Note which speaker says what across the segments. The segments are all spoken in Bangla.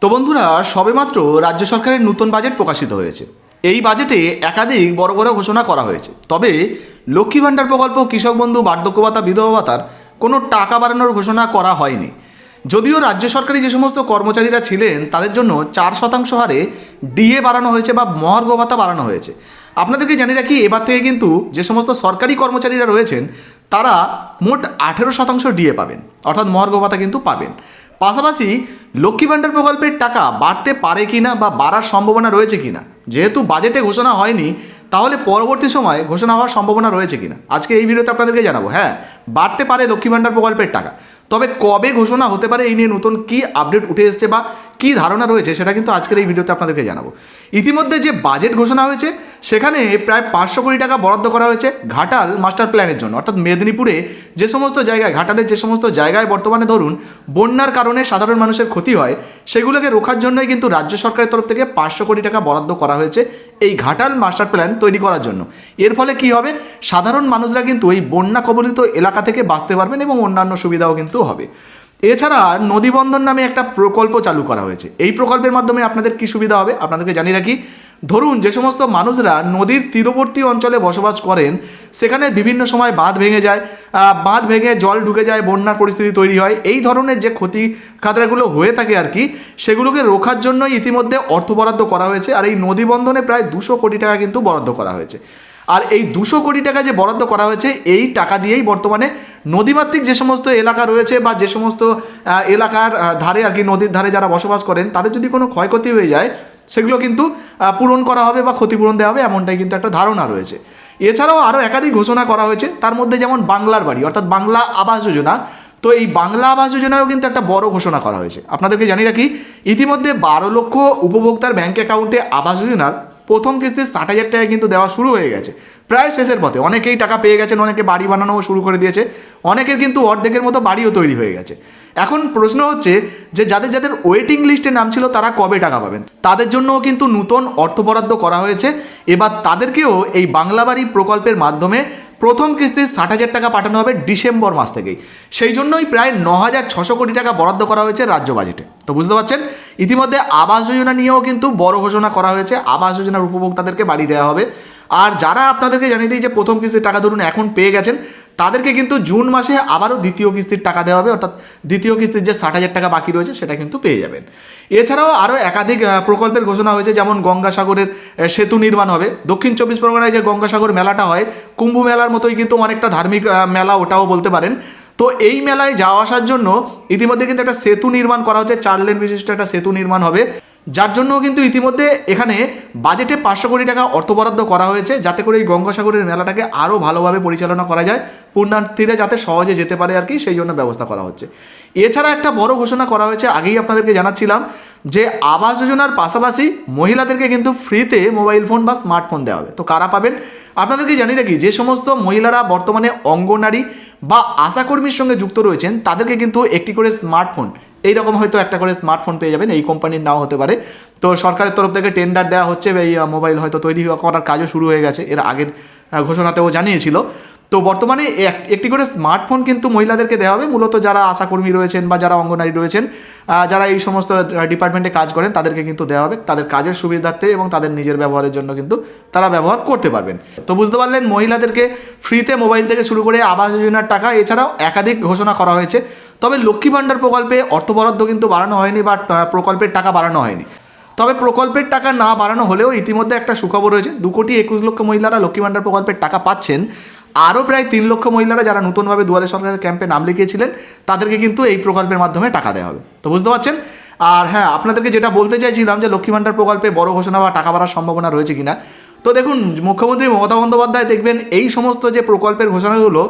Speaker 1: তো বন্ধুরা, সবেমাত্র রাজ্য সরকারের নতুন বাজেট প্রকাশিত হয়েছে। এই বাজেটে একাধিক বড় বড় ঘোষণা করা হয়েছে। তবে লক্ষ্মী ভাণ্ডার প্রকল্প, কৃষক বন্ধু বার্ধক্য ভাতা বিধবা ভাতার কোনো টাকা বাড়ানোর ঘোষণা করা হয়নি। যদিও রাজ্য সরকারি যে সমস্ত কর্মচারীরা ছিলেন, তাদের জন্য চার শতাংশ হারে ডিএ বাড়ানো হয়েছে বা মহার্ঘ ভাতা বাড়ানো হয়েছে। আপনাদেরকে জানি রাখি, এবার থেকে কিন্তু যে সমস্ত সরকারি কর্মচারীরা রয়েছেন, তারা মোট আঠেরো শতাংশ ডিএ পাবেন। অর্থাৎ মহার্ঘ ভাতা কিন্তু পাবেন। পাশাপাশি লক্ষ্মী ভাণ্ডার প্রকল্পের টাকা বাড়তে পারে কি না বা বাড়ার সম্ভাবনা রয়েছে কি না যেহেতু বাজেটে ঘোষণা হয়নি, তাহলে পরবর্তী সময়ে ঘোষণা হওয়ার সম্ভাবনা রয়েছে কিনা? আজকে এই ভিডিওতে আপনাদেরকে জানাব। হ্যাঁ বাড়তে পারে লক্ষ্মী ভাণ্ডার প্রকল্পের টাকা। তবে কবে ঘোষণা হতে পারে এই নিয়ে নতুন কি আপডেট উঠে এসছে বা কি ধারণা রয়েছে, সেটা কিন্তু আজকের এই ভিডিওতে আপনাদেরকে জানাব। ইতিমধ্যে যে বাজেট ঘোষণা হয়েছে সেখানে প্রায় পাঁচশো কোটি টাকা বরাদ্দ করা হয়েছে ঘাটাল মাস্টার প্ল্যানের জন্য। অর্থাৎ মেদিনীপুরে যে সমস্ত জায়গায়, ঘাটালের যে সমস্ত জায়গায় বর্তমানে ধরুন বন্যার কারণে সাধারণ মানুষের ক্ষতি হয়, সেগুলোকে রোখার জন্যই কিন্তু রাজ্য সরকারের তরফ থেকে পাঁচশো কোটি টাকা বরাদ্দ করা হয়েছে এই ঘাটাল মাস্টার প্ল্যান তৈরি করার জন্য। এর ফলে কি হবে? সাধারণ মানুষরা কিন্তু এই বন্যা কবলিত এলাকা থেকে বাঁচতে পারবেন এবং অন্যান্য সুবিধাও কিন্তু হবে। এছাড়া নদীবন্ধন নামে একটা প্রকল্প চালু করা হয়েছে। এই প্রকল্পের মাধ্যমে আপনাদের কি সুবিধা হবে? আপনাদেরকে জানিয়ে রাখি ধরুন যে সমস্ত মানুষরা নদীর তীরবর্তী অঞ্চলে বসবাস করেন, সেখানে বিভিন্ন সময় বাঁধ ভেঙে যায় বাঁধ ভেঙে জল ঢুকে যায়, বন্যার পরিস্থিতি তৈরি হয়, এই ধরনের যে ক্ষতি খাতরাগুলো হয়ে থাকে আর কি, সেগুলোকে রোখার জন্যই ইতিমধ্যে অর্থ বরাদ্দ করা হয়েছে, আর এই নদীবন্ধনে প্রায় দুশো কোটি টাকা কিন্তু বরাদ্দ করা হয়েছে। আর এই দুশো কোটি টাকা যে বরাদ্দ করা হয়েছে, এই টাকা দিয়েই বর্তমানে নদীমাতৃক যে সমস্ত এলাকা রয়েছে বা যে সমস্ত এলাকার ধারে আর কি, নদীর ধারে যারা বসবাস করেন, তাদের যদি কোনো ক্ষয়ক্ষতি হয়ে যায় সেগুলো কিন্তু পূরণ করা হবে বা ক্ষতিপূরণ দেওয়া হবে এমনটাই কিন্তু একটা ধারণা রয়েছে। এছাড়াও আরও একাধিক ঘোষণা করা হয়েছে, তার মধ্যে যেমন বাংলার বাড়ি, অর্থাৎ বাংলা আবাস যোজনা। তো এই বাংলা আবাস যোজনাও কিন্তু একটা বড় ঘোষণা করা হয়েছে। আপনাদেরকে জানিয়ে রাখি, ইতিমধ্যে বারো লক্ষ উপভোক্তার ব্যাংক অ্যাকাউন্টে আবাস যোজনার প্রথম কিস্তি ষাট হাজার টাকা কিন্তু দেওয়া শুরু হয়ে গেছে। প্রায় শেষের পথে অনেকেই টাকা পেয়ে গেছেন, অনেকে বাড়ি বানানোও শুরু করে দিয়েছে, অনেকের কিন্তু অর্ধেকের মতো বাড়িও তৈরি হয়ে গেছে। এখন প্রশ্ন হচ্ছে যে যাদের যাদের ওয়েটিং লিস্টে নাম ছিল, তারা কবে টাকা পাবেন? তাদের জন্যও কিন্তু নতুন অর্থ বরাদ্দ করা হয়েছে। এবার তাদেরকেও এই বাংলা বাড়ি প্রকল্পের মাধ্যমে প্রথম কিস্তি ষাট হাজার টাকা পাঠানো হবে ডিসেম্বর মাস থেকেই। সেই জন্যই প্রায় ন হাজার ছশো কোটি টাকা বরাদ্দ করা হয়েছে রাজ্য বাজেটে। তো বুঝতে পারছেন? ইতিমধ্যে আবাস যোজনা নিয়েও কিন্তু বড় ঘোষণা করা হয়েছে। আবাস যোজনার উপভোক্তাদেরকে বাড়ি দেওয়া হবে। আর যারা আপনাদেরকে জানিয়ে দিই যে প্রথম কিস্তির টাকা ধরুন এখন পেয়ে গেছেন তাদেরকে কিন্তু জুন মাসে আবারও দ্বিতীয় কিস্তির টাকা দেওয়া হবে, অর্থাৎ দ্বিতীয় কিস্তির যে ষাট হাজার টাকা বাকি রয়েছে সেটা কিন্তু পেয়ে যাবেন। এছাড়াও আরও একাধিক প্রকল্পের ঘোষণা হয়েছে, যেমন গঙ্গাসাগরের সেতু নির্মাণ হবে। দক্ষিণ চব্বিশ পরগনায় যে গঙ্গাসাগর মেলাটা হয়, কুম্ভ মেলার মতোই কিন্তু অনেকটা ধার্মিক মেলা ওটাও বলতে পারেন। তো এই মেলায় যাওয়া আসার জন্য ইতিমধ্যে কিন্তু একটা সেতু নির্মাণ করা হচ্ছে, চার লেন বিশিষ্ট একটা সেতু নির্মাণ হবে। যার জন্য কিন্তু ইতিমধ্যে এখানে বাজেটে পাঁচশো কোটি টাকা অর্থ বরাদ্দ করা হয়েছে, যাতে করে এই গঙ্গাসাগরের মেলাটাকে আরও ভালোভাবে পরিচালনা করা যায়, পুণ্যার্থীরা যাতে সহজে যেতে পারে আর কি, সেই জন্য ব্যবস্থা করা হচ্ছে। এছাড়া একটা বড় ঘোষণা করা হয়েছে, আগেই আপনাদেরকে জানাচ্ছিলাম, যে আবাস যোজনার পাশাপাশি মহিলাদেরকে কিন্তু ফ্রিতে মোবাইল ফোন বা স্মার্টফোন দেওয়া হবে। তো কারা পাবেন? আপনাদেরকে জানি রাখি যে সমস্ত মহিলারা বর্তমানে অঙ্গনারী বা আশাকর্মীর সঙ্গে যুক্ত রয়েছেন, তাদেরকে কিন্তু একটি করে স্মার্টফোন এইরকম হয়তো একটা করে স্মার্টফোন পেয়ে যাবেন, এই কোম্পানির নাও হতে পারে। তো সরকারের তরফ থেকে টেন্ডার দেওয়া হচ্ছে এই মোবাইল হয়তো তৈরি করার কাজও শুরু হয়ে গেছে, এর আগের ঘোষণাতেও জানিয়েছিল। তো বর্তমানে এক- একটি করে স্মার্টফোন কিন্তু মহিলাদেরকে দেওয়া হবে, মূলত যারা আশাকর্মী রয়েছেন বা যারা অঙ্গনারী রয়েছেন যারা এই সমস্ত ডিপার্টমেন্টে কাজ করেন, তাদেরকে কিন্তু দেওয়া হবে। তাদের কাজের সুবিধার্থে এবং তাদের নিজের ব্যবহারের জন্য কিন্তু তারা ব্যবহার করতে পারবেন। তো বুঝতে পারলেন, মহিলাদেরকে ফ্রিতে মোবাইল থেকে শুরু করে আবাস যোজনার টাকা, এছাড়াও একাধিক ঘোষণা করা হয়েছে। তবে লক্ষ্মী ভাণ্ডার প্রকল্পে অর্থ বরাদ্দ কিন্তু বাড়ানো হয়নি বা প্রকল্পের টাকা বাড়ানো হয়নি। তবে প্রকল্পের টাকা না বাড়ানো হলেও ইতিমধ্যে একটা সুখবর রয়েছে। দু কোটি একুশ লক্ষ মহিলারা লক্ষ্মী ভাণ্ডার প্রকল্পের টাকা পাচ্ছেন। আরও প্রায় তিন লক্ষ মহিলারা যারা নতুনভাবে দুয়ারে সরকারের ক্যাম্পে নাম লিখিয়েছিলেন, তাদেরকে কিন্তু এই প্রকল্পের মাধ্যমে টাকা দেওয়া হবে। তো বুঝতে পারছেন? আর হ্যাঁ আপনাদেরকে যেটা বলতে চাইছিলাম যে লক্ষ্মী ভাণ্ডার প্রকল্পে বড় ঘোষণা বা টাকা বাড়ার সম্ভাবনা রয়েছে কিনা, তো দেখুন, মুখ্যমন্ত্রী মমতা বন্দ্যোপাধ্যায় দেখবেন এই সমস্ত যে প্রকল্পের ঘোষণাগুলো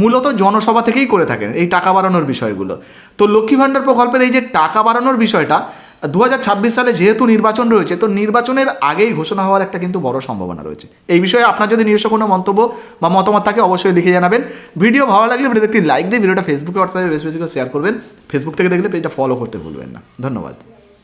Speaker 1: মূলত জনসভা থেকেই করে থাকেন এই টাকা বাড়ানোর বিষয়গুলো। তো লক্ষ্মী ভাণ্ডার প্রকল্পের এই যে টাকা বাড়ানোর বিষয়টা দু হাজার ছাব্বিশ সালে যেহেতু নির্বাচন রয়েছে, তো নির্বাচনের আগেই ঘোষণা হওয়ার একটা কিন্তু বড় সম্ভাবনা রয়েছে। এই বিষয়ে আপনার যদি নিজস্ব কোনো মন্তব্য বা মতামত থাকে, অবশ্যই লিখে জানাবেন। ভিডিও ভালো লাগলে ভিডিওতে একটি লাইক দিয়ে ভিডিওটা ফেসবুকে হোয়াটসঅ্যাপে বেশ বেশি করে শেয়ার করবেন। ফেসবুক থেকে দেখলে পেজটা ফলো করতে ভুলবেন না। ধন্যবাদ।